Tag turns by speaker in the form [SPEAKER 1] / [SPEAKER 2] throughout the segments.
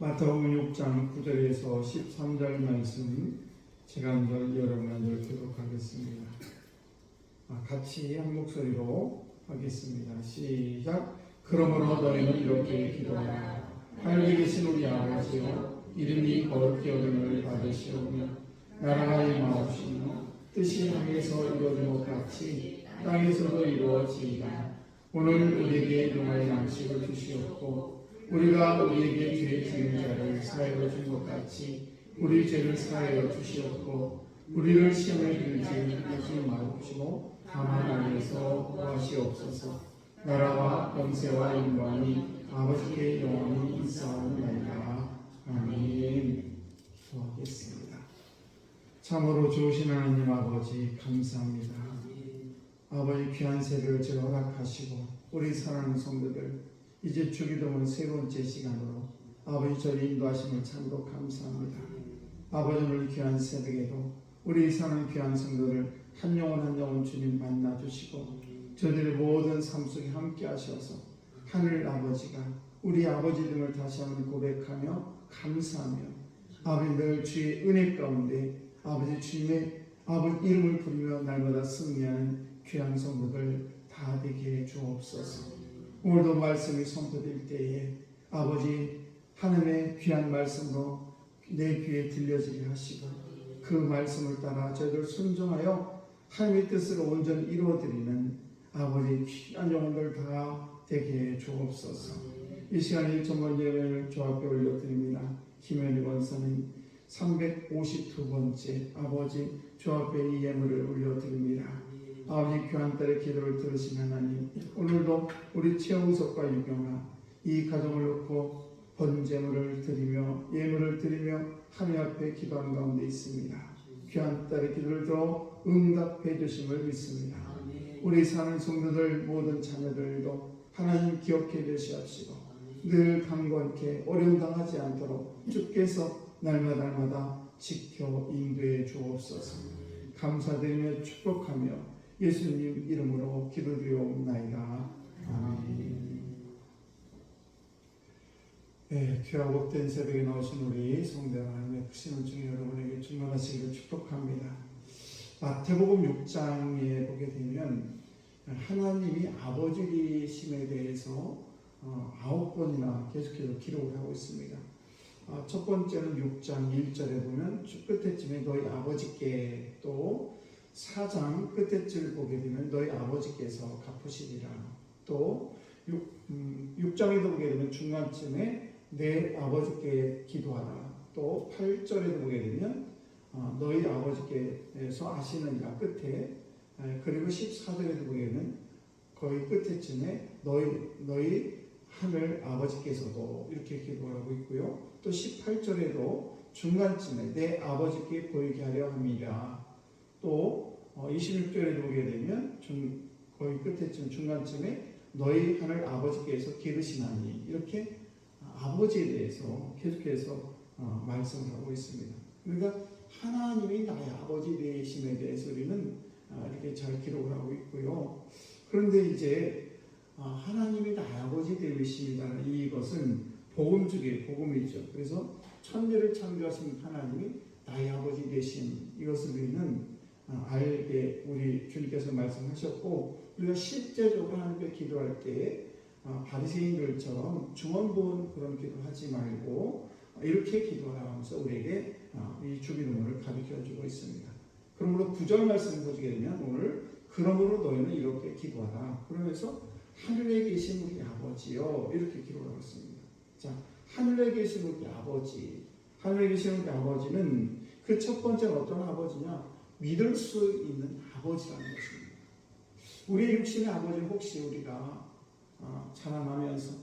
[SPEAKER 1] 마태복음 6장 9절에서 13절 말씀 제가 한절 여러분 한절 교독하겠습니다. 아, 같이 한 목소리로 하겠습니다. 시작. 그러므로 너희는 이렇게 기도하라. 하늘에 계신 우리 아버지여 이름이 거룩히 여김을 받으시오며 나라가 임하옵시며 뜻이 하늘에서 이루어진 것 같이 땅에서도 이루어지이다. 오늘 우리에게 용할 양식을 주시옵고 우리가 우리에게 죄 지은 자를 사하여 준 것 같이 우리 죄를 사하여 주시옵고 우리를 시험에 들지 하지 마옵시고 다만 안에서 구하시옵소서. 나라와 권세와 영광이 아버지께 영원히 있사옵나이다. 아멘. 기도하겠습니다. 참으로 좋으신 하나님 아버지 감사합니다. 아버지 귀한 새벽을 제가 허락하시고 우리 사랑하는 성도들 이제 주기도문 세 번째 시간으로 아버지 저를 인도하심을 참으로 감사합니다. 아버지 오늘 귀한 새벽에도 우리 사는 귀한 성도를 한 영혼 한 영혼 주님 만나 주시고 저들의 모든 삶 속에 함께 하셔서 하늘 아버지가 우리 아버지 등을 다시 한번 고백하며 감사하며 아버지 늘 주의 은혜 가운데 아버지 주님의 아버지 이름을 부르며 날마다 승리하는 귀한 성도들 다 되게 해 주옵소서. 오늘도 말씀이 선포될 때에 아버지 하나님의 귀한 말씀으로 내 귀에 들려지게 하시고 그 말씀을 따라 저희들 순종하여 하나님의 뜻을 온전히 이루어드리는 아버지 귀한 영혼들 다 되게 해 주옵소서. 이 시간에 정말 예배를 주 앞에 올려드립니다. 김현희 원사님 352번째 아버지 주 앞에 이 예물을 올려드립니다 아버지 딸의 기도를 들으신 하나님 오늘도 우리 최홍석과 유경아 이 가정을 놓고 번제물을 드리며 예물을 드리며 하나님 앞에 기도하는 가운데 있습니다. 귀한 딸의 기도를 들어 응답해 주심을 믿습니다. 우리 사는 성도들 모든 자녀들도 하나님 기억해 주시옵시고 늘 강건케 어려움 당하지 않도록 주께서 날마다 날마다 지켜 인도해 주옵소서 감사드리며 축복하며 예수님 이름으로 기도드리옵나이다. 아멘. 네, 귀하고 복된 새벽에 나오신 우리 성대 하나님의 크신 중에 여러분에게 충만하시기를 축복합니다. 마태복음 6장에 보게 되면 하나님이 아버지이심에 대해서 어, 아홉 번이나 계속해서 기록을 하고 있습니다. 어, 첫 번째는 6장 1절에 보면 끝에쯤에 너희 아버지께 또 4장 끝에쯤을 보게 되면 너희 아버지께서 갚으시리라. 또 6, 음, 6장에도 보게 되면 중간쯤에 내 아버지께 기도하라. 또 8절에도 보게 되면 어, 너희 아버지께서 아시느니라 끝에 에, 그리고 14절에도 보게 되면 거의 끝에쯤에 너희 너희 하늘 아버지께서도 이렇게 기도하고 있고요. 또 18절에도 중간쯤에 내 아버지께 보이게 하려 함이라. 또 26절에 보게 되면 중, 거의 끝에쯤 중간쯤에 너희 하늘 아버지께서 기르시나니 이렇게 아버지에 대해서 계속해서 어, 말씀을 하고 있습니다. 그러니까 하나님이 나의 아버지 되심에 대해서 우리는 어, 이렇게 잘 기록을 하고 있고요. 그런데 이제 어, 하나님이 나의 아버지 되심이라는 이것은 복음 중에 복음이죠. 그래서 천지를 창조하신 하나님이 나의 아버지 되심 이것을 우리는 어, 알게 우리 주님께서 말씀하셨고 우리가 실제적으로 하나님께 기도할 때 어, 바리새인들처럼 중언부은 그런 기도하지 말고 이렇게 기도하면서 우리에게 어, 이 주기도문을 가르쳐 주고 있습니다. 그러므로 구절 말씀을 보시게 되면 오늘 그러므로 너희는 이렇게 기도하라. 그러면서 하늘에 계신 우리 아버지요 이렇게 기록하고 있습니다. 자 하늘에 계신 우리 아버지 하늘에 계신 우리 아버지는 그 첫 번째는 어떤 아버지냐 믿을 수 있는 아버지라는 것입니다. 우리 육신의 아버지는 혹시 우리가 어, 자라나면서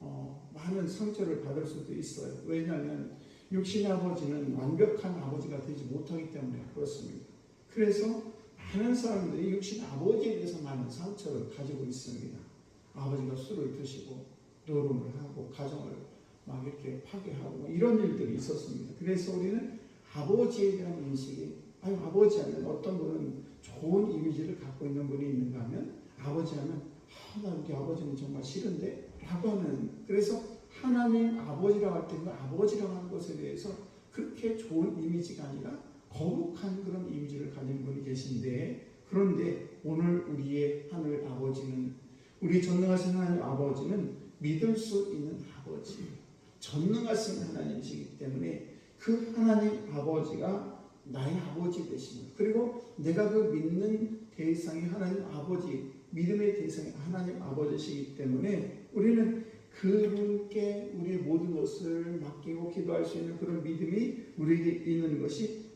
[SPEAKER 1] 어, 많은 상처를 받을 수도 있어요. 왜냐하면 육신의 아버지는 완벽한 아버지가 되지 못하기 때문에 그렇습니다. 그래서 많은 사람들이 육신 아버지에 대해서 많은 상처를 가지고 있습니다. 아버지가 술을 드시고 노름을 하고 가정을 막 이렇게 파괴하고 뭐 이런 일들이 있었습니다. 그래서 우리는 아버지에 대한 인식이 아유 아버지 하면 어떤 분은 좋은 이미지를 갖고 있는 분이 있는가 하면 아버지 하면 아, 나 우리 아버지는 정말 싫은데? 라고 하는 그래서 하나님 아버지라고 할 때는 아버지라고 하는 것에 대해서 그렇게 좋은 이미지가 아니라 거룩한 그런 이미지를 가진 분이 계신데 그런데 오늘 우리의 하늘 아버지는 우리 전능하신 하나님 아버지는 믿을 수 있는 아버지 전능하신 하나님이시기 때문에 그 하나님 아버지가 나의 아버지 되시는 그리고 내가 그 믿는 대상이 하나님 아버지 믿음의 대상이 하나님 아버지시기 때문에 우리는 그분께 우리의 모든 것을 맡기고 기도할 수 있는 그런 믿음이 우리에게 있는 것이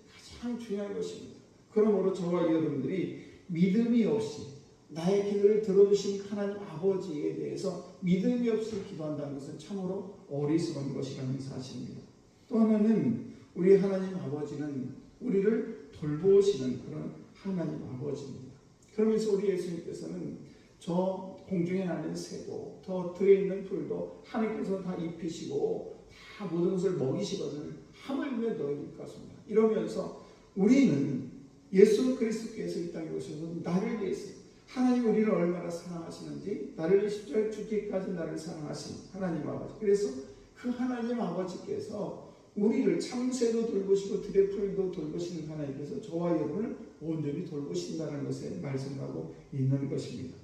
[SPEAKER 1] 가장 중요한 것입니다. 그러므로 저와 여러분들이 믿음이 없이 나의 기도를 들어주신 하나님 아버지에 대해서 믿음이 없이 기도한다는 것은 참으로 어리석은 것이라는 사실입니다. 또 하나는 우리 하나님 아버지는 우리를 돌보시는 그런 하나님 아버지입니다. 그러면서 우리 예수님께서는 저 공중에 나는 새도 더 들에 있는 풀도 하나님께서 다 입히시고 다 모든 것을 먹이시거든 하물며 너희를 같습니다. 이러면서 우리는 예수 그리스도께서 이 땅에 오셔서 나를 위해서 하나님 우리를 얼마나 사랑하시는지 나를 십자가에 죽기까지 나를 사랑하신 하나님 아버지 그래서 그 하나님 아버지께서 우리를 참새도 돌보시고 들의 풀도 돌보시는 하나님께서 저와 여러분을 온전히 돌보신다는 것에 말씀하고 있는 것입니다.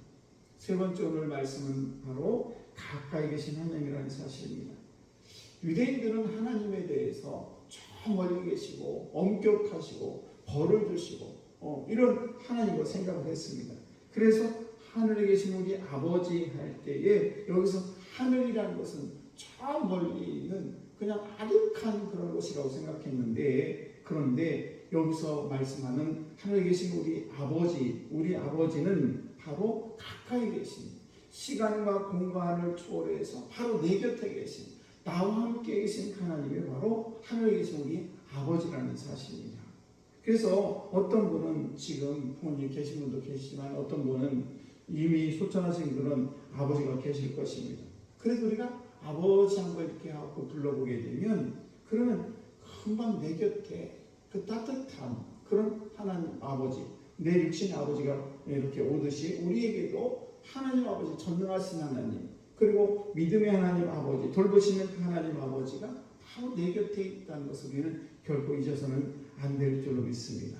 [SPEAKER 1] 세 번째 오늘 말씀은 바로 가까이 계신 하나님이라는 사실입니다. 유대인들은 하나님에 대해서 저 멀리 계시고 엄격하시고 벌을 주시고 어, 이런 하나님으로 생각을 했습니다. 그래서 하늘에 계신 우리 아버지 할 때에 여기서 하늘이라는 것은 저 멀리 있는 그냥 아득한 그런 곳이라고 생각했는데 그런데 여기서 말씀하는 하늘에 계신 우리 아버지, 우리 아버지는 바로 가까이 계신 시간과 공간을 초월해서 바로 내 곁에 계신 나와 함께 계신 하나님이 바로 하늘에 계신 우리 아버지라는 사실입니다. 그래서 어떤 분은 지금 부모님 계신 분도 계시지만 어떤 분은 이미 소천하신 그런 아버지가 계실 것입니다. 그래서 우리가 아버지 한 번 이렇게 하고 불러보게 되면 그러면 금방 내 곁에 그 따뜻한 그런 하나님 아버지 내 육신의 아버지가 이렇게 오듯이 우리에게도 하나님 아버지 전능하신 하나님 그리고 믿음의 하나님 아버지 돌보시는 그 하나님 아버지가 바로 내 곁에 있다는 것을 우리는 결코 잊어서는 안 될 줄로 믿습니다.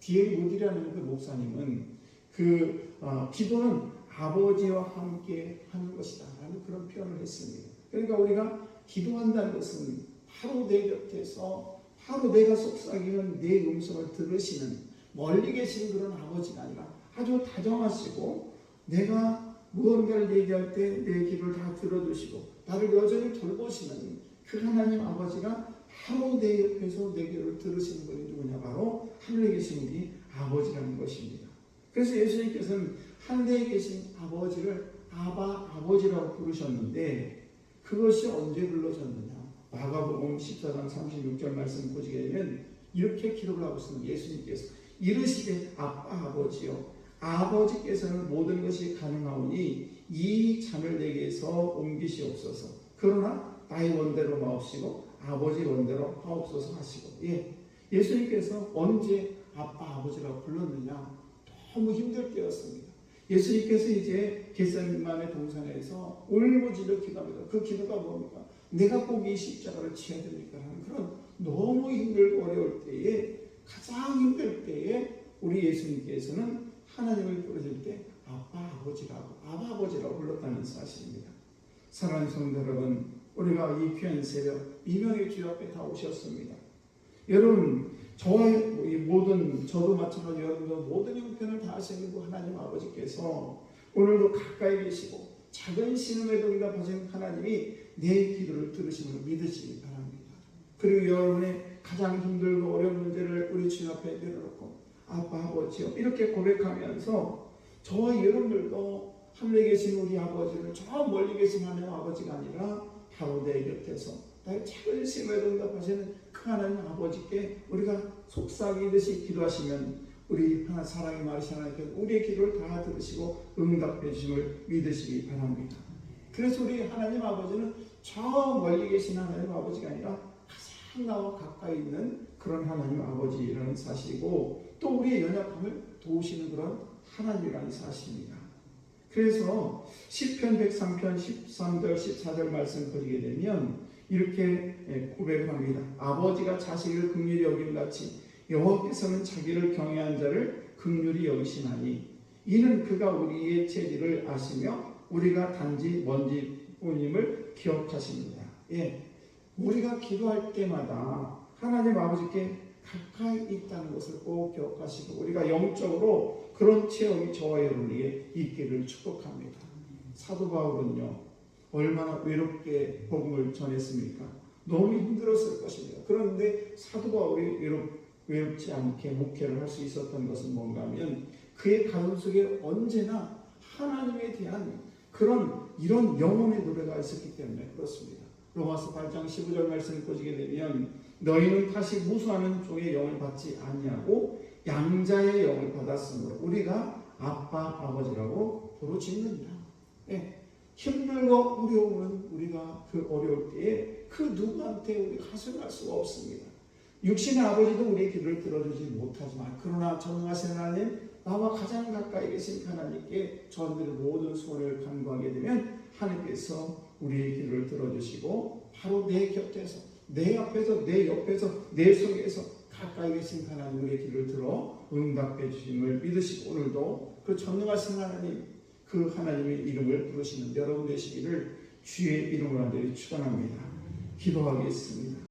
[SPEAKER 1] 디엘 우디라는 그 목사님은 그 어, 기도는 아버지와 함께 하는 것이다 라는 그런 표현을 했습니다. 그러니까 우리가 기도한다는 것은 바로 내 곁에서 바로 내가 속삭이는 내 음성을 들으시는 멀리 계신 그런 아버지가 아니라 아주 다정하시고 내가 무언가를 얘기할 때내 기도를 다 들어주시고 나를 여전히 돌보시는 그 하나님 아버지가 바로 내 옆에서 내 기도를 들으시는 분이 누구냐 바로 하늘에 계신 우리 아버지라는 것입니다. 그래서 예수님께서는 하늘에 계신 아버지를 아바 아버지라고 부르셨는데 그것이 언제 불러졌느냐? 마가복음 14장 36절 말씀 보시게 되면 이렇게 기록을 하고 있습니다. 예수님께서 이르시되 아빠 아버지요 아버지께서는 모든 것이 가능하오니 이 잔을 내게서 옮기시옵소서. 그러나 나의 원대로 마옵시고 아버지 원대로 하옵소서 하시고. 예. 예수님께서 언제 아빠 아버지라고 불렀느냐? 너무 힘들 때였습니다. 예수님께서 이제 겟세만의 동산에서 울부짖어 기도합니다. 그 기도가 뭡니까? 내가 꼭 이 십자가를 지어야 됩니까? 하는 그런 너무 힘들고 어려울 때에 가장 힘들 때에 우리 예수님께서는 하나님을 부르실 때 아빠 아버지라고 아바 아버지라고 불렀다는 사실입니다. 사랑하는 성도 여러분, 우리가 이 귀한 새벽 이명의 주 앞에 다 오셨습니다. 여러분, 저의 이 모든 저도 마찬가지 여러분도 모든 형편을 다 하시는 그 하나님 아버지께서 오늘도 가까이 계시고 작은 신음에도 응답하시는 하나님이 내 기도를 들으심을 믿으시기 바랍니다. 그리고 여러분의 가장 힘들고 어려운 문제를 우리 주 앞에 내려놓고 아빠 아버지요 이렇게 고백하면서 저와 여러분들도 하늘에 계신 우리 아버지를 저 멀리 계신 하나님 아버지가 아니라 바로 내 곁에서 나의 작은 심에도 응답하시는 그 하나님 아버지께 우리가 속삭이듯이 기도하시면 우리 하나 사랑의 말이시 하나님께 우리의 기도를 다 들으시고 응답해 주심을 믿으시기 바랍니다. 그래서 우리 하나님 아버지는 저 멀리 계신 하나님 아버지가 아니라 가장 나와 가까이 있는 그런 하나님 아버지라는 사실이고 또 우리의 연약함을 도우시는 그런 하나님이라는 사실입니다. 그래서 시편 103편 13절 14절 말씀 보게 되면 이렇게 예, 고백을 합니다. 아버지가 자식을 긍휼히 여김 같이 여호와께서는 자기를 경외한 자를 긍휼히 여기시나니 이는 그가 우리의 체질을 아시며 우리가 단지 먼지뿐임을 기억하십니다. 예, 우리가 기도할 때마다 하나님 아버지께 가까이 있다는 것을 꼭 기억하시고 우리가 영적으로 그런 체험이 저와 여러분에게 있기를 축복합니다. 사도 바울은요 얼마나 외롭게 복음을 전했습니까? 너무 힘들었을 것입니다. 그런데 사도 바울이 외롭, 외롭지 않게 목회를 할 수 있었던 것은 뭔가 하면 그의 가슴 속에 언제나 하나님에 대한 그런 이런 영혼의 노래가 있었기 때문에 그렇습니다. 로마서 8장 15절 말씀을 보시게 되면 너희는 다시 무수하는 종의 영을 받지 아니하고 양자의 영을 받았으므로 우리가 아빠 아버지라고 부르짖는다. 예. 힘들고 어려우면 우리가 그 어려울 때에 그 누구한테 우리 가슴할 수가 없습니다. 육신의 아버지도 우리의 기도를 들어주지 못하지만 그러나 전능하신 하나님 나와 가장 가까이 계신 하나님께 저들의 모든 소원을 간구하게 되면 하나님께서 우리의 기도를 들어주시고 바로 내 곁에서 내 앞에서 내 옆에서 내 속에서 가까이 계신 하나님 우리의 기도를 들어 응답해 주심을 믿으시고 오늘도 그 전능하신 하나님 그 하나님의 이름을 부르시는 여러분 되시기를 주의 이름으로 간절히 축원합니다. 기도하겠습니다.